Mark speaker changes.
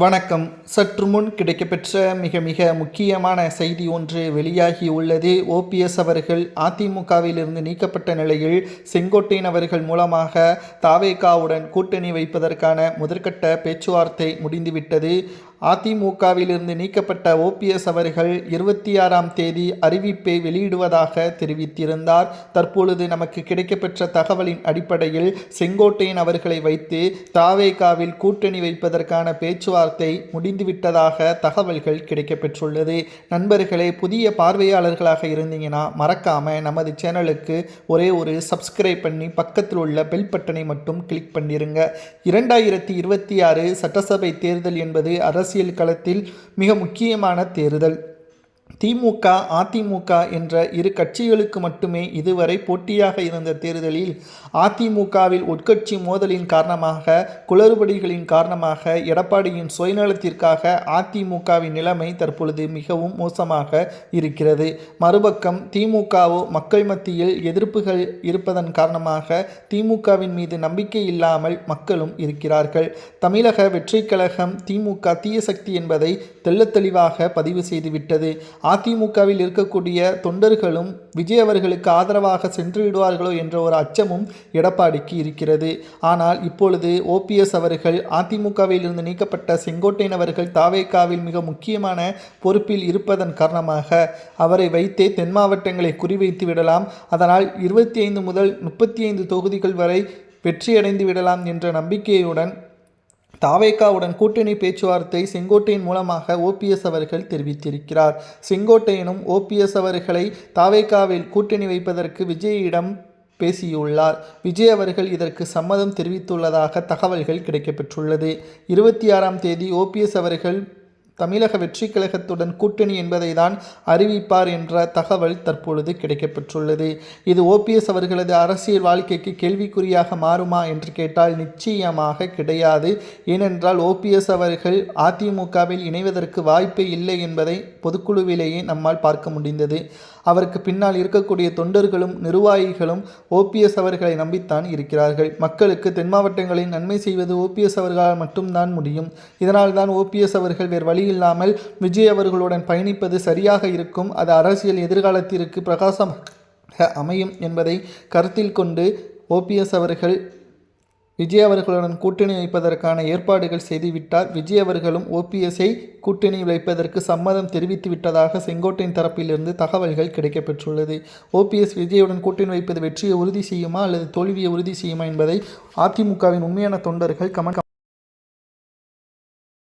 Speaker 1: வணக்கம். சற்று முன் கிடைக்கப்பெற்ற மிக மிக முக்கியமான செய்தி ஒன்று வெளியாகி உள்ளது. ஓபிஎஸ் அவர்கள் அதிமுகவிலிருந்து நீக்கப்பட்ட நிலையில் செங்கோட்டையன் அவர்கள் மூலமாக தாவேகாவுடன் கூட்டணி வைப்பதற்கான முதற்கட்ட பேச்சுவார்த்தை முடிந்துவிட்டது. அதிமுகவிலிருந்து நீக்கப்பட்ட ஓபிஎஸ் அவர்கள் இருபத்தி ஆறாம் தேதி அறிவிப்பை வெளியிடுவதாக தெரிவித்திருந்தார். தற்பொழுது நமக்கு கிடைக்கப்பெற்ற தகவலின் அடிப்படையில் செங்கோட்டையன் அவர்களை வைத்து தாவேகாவில் கூட்டணி வைப்பதற்கான பேச்சுவார்த்தை முடிந்துவிட்டதாக தகவல்கள் கிடைக்கப்பெற்றுள்ளது. நண்பர்களே புதிய பார்வையாளர்களாக இருந்தீங்கன்னா மறக்காம நமது சேனலுக்கு ஒரே ஒரு சப்ஸ்கிரைப் பண்ணி பக்கத்தில் உள்ள பெல் பட்டனை மட்டும் கிளிக் பண்ணிருங்க. இரண்டாயிரத்தி இருபத்தி ஆறு சட்டசபை தேர்தல் என்பது அரசு அரசியல் களத்தில் மிக முக்கியமான தேர்தல். திமுக அதிமுக என்ற இரு கட்சிகளுக்கு மட்டுமே இதுவரை போட்டியாக இருந்த தேர்தலில் அதிமுகவில் உட்கட்சி மோதலின் காரணமாக குளறுபடிகளின் காரணமாக எடப்பாடியின் சுயநலத்திற்காக அதிமுகவின் நிலைமை தற்பொழுது மிகவும் மோசமாக இருக்கிறது. மறுபக்கம் திமுகவோ மக்கள் மத்தியில் எதிர்ப்புகள் இருப்பதன் காரணமாக திமுகவின் மீது நம்பிக்கை இல்லாமல் மக்களும் இருக்கிறார்கள். தமிழக வெற்றி கழகம் திமுக தீய சக்தி என்பதை தெள்ளத்தெளிவாக பதிவு செய்துவிட்டது. அதிமுகவில் இருக்கக்கூடிய தொண்டர்களும் விஜய் அவர்களுக்கு ஆதரவாக சென்று விடுவார்களோ என்ற ஒரு அச்சமும் எடப்பாடிக்கு இருக்கிறது. ஆனால் இப்பொழுது ஓபிஎஸ் அவர்கள் அதிமுகவில் இருந்து நீக்கப்பட்ட செங்கோட்டையன் அவர்கள் தாவேக்காவில் மிக முக்கியமான பொறுப்பில் இருப்பதன் காரணமாக அவரை வைத்தே தென் மாவட்டங்களை குறிவைத்து விடலாம். அதனால் இருபத்தி ஐந்து முதல் முப்பத்தி ஐந்து தொகுதிகள் வரை வெற்றியடைந்து விடலாம் என்ற நம்பிக்கையுடன் தாவேக்காவுடன் கூட்டணி பேச்சுவார்த்தை செங்கோட்டையின் மூலமாக ஓபிஎஸ் அவர்கள் தெரிவித்திருக்கிறார். செங்கோட்டையனும் ஓபிஎஸ் அவர்களை தாவேக்காவில் கூட்டணி வைப்பதற்கு விஜயிடம் பேசியுள்ளார். விஜய் அவர்கள் இதற்கு சம்மதம் தெரிவித்துள்ளதாக தகவல்கள் கிடைக்கப்பெற்றுள்ளது. இருபத்தி ஆறாம் தேதி ஓபிஎஸ் அவர்கள் தமிழக வெற்றி கழகத்துடன் கூட்டணி என்பதை தான் அறிவிப்பார் என்ற தகவல் தற்பொழுது கிடைக்கப்பெற்றுள்ளது. இது ஓபிஎஸ் அவர்களது அரசியல் வாழ்க்கைக்கு கேள்விக்குறியாக மாறுமா என்று கேட்டால் நிச்சயமாக கிடையாது. ஏனென்றால் ஓபிஎஸ் அவர்கள் அதிமுகவில் இணைவதற்கு வாய்ப்பே இல்லை என்பதை பொதுக்குழுவிலேயே நம்மால் பார்க்க முடிந்தது. அவருக்கு பின்னால் இருக்கக்கூடிய தொண்டர்களும் நிர்வாகிகளும் ஓபிஎஸ் அவர்களை நம்பித்தான் இருக்கிறார்கள். மக்களுக்கு தென் மாவட்டங்களில் நன்மை செய்வது ஓபிஎஸ் அவர்களால் மட்டும்தான் முடியும். இதனால் தான் ஓபிஎஸ் அவர்கள் வேறு வழி இல்லாமல் விஜய் அவர்களுடன் பயணிப்பது சரியாக இருக்கும். அது அரசியல் எதிர்காலத்திற்கு பிரகாசமாக அமையும் என்பதை கருத்தில் கொண்டு ஓபிஎஸ் அவர்கள் விஜய் அவர்களுடன் கூட்டணி வைப்பதற்கான ஏற்பாடுகள் செய்துவிட்டார். விஜய் அவர்களும் ஓபிஎஸ்ஐ கூட்டணி வைப்பதற்கு சம்மதம் தெரிவித்து விட்டதாக செங்கோட்டையின் தரப்பிலிருந்து தகவல்கள் கிடைக்கப்பெற்றுள்ளது. ஓபிஎஸ் விஜயுடன் கூட்டணி வைப்பது வெற்றியை உறுதி செய்யுமா அல்லது தோல்வியை உறுதி செய்யுமா என்பதை அதிமுகவின் உண்மையான தொண்டர்கள் கமெண்ட்